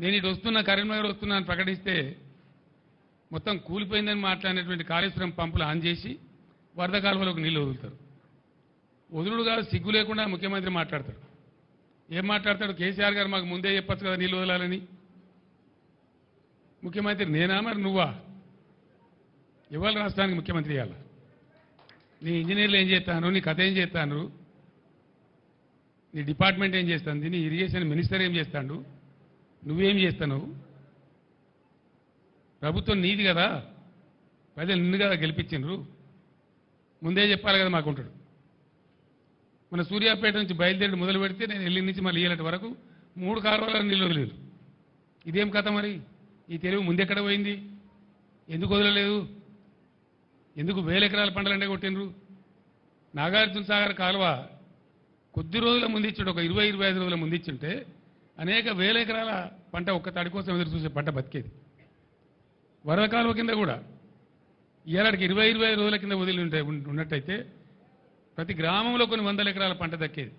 నేను ఇటు వస్తున్నా కరీంనగర్ వస్తున్నా అని ప్రకటిస్తే మొత్తం కూలిపోయిందని మాట్లాడినటువంటి కాళేశ్వరం పంపులు ఆన్ చేసి వరద కాలువలోకి నీళ్ళు వదులుతారు. వదులుడు కాదు సిగ్గు లేకుండా ముఖ్యమంత్రి మాట్లాడతాడు. ఏం మాట్లాడతాడు? కేసీఆర్ గారు మాకు ముందే చెప్పచ్చు కదా నీళ్ళు వదలాలని. ముఖ్యమంత్రి నేనా మరి నువ్వా? ఇవాళ రాష్ట్రానికి ముఖ్యమంత్రి ఇవ్వాల? నీ ఇంజనీర్లు ఏం చేస్తాను నీ కథ ఏం చేస్తాను నీ డిపార్ట్మెంట్ ఏం చేస్తుంది? నీ ఇరిగేషన్ మినిస్టర్ ఏం చేస్తాడు? నువ్వేం చేస్తావు ప్రభుత్వం నీది కదా. ప్రజలు నిన్ను కదా గెలిపించిండ్రు ముందే చెప్పాలి కదా మాకుంటాడు. మన సూర్యాపేట నుంచి బయలుదేరి మొదలు పెడితే నేను వెళ్ళి నుంచి మళ్ళీ ఏలటి వరకు మూడు కాలువల నీళ్ళు వదిలేదు ఇదేం కథ మరి? ఈ తెలుగు ముందెక్కడ పోయింది? ఎందుకు వదలలేదు? ఎందుకు వేల ఎకరాల పంటలంటే కొట్టినరు నాగార్జున సాగర్ కాలువ కొద్ది రోజుల ముందు ఇచ్చాడు. ఒక ఇరవై ఇరవై ఐదు రోజుల ముందిచ్చుంటే అనేక వేల ఎకరాల పంట ఒక్క తడి కోసం ఎదురు చూసే పంట బతికేది. వరద కాలువ కింద కూడా ఏడాడికి ఇరవై ఇరవై ఐదు రోజుల కింద వదిలి ఉంటే ఉన్నట్టయితే ప్రతి గ్రామంలో కొన్ని వందల ఎకరాల పంట దక్కేది.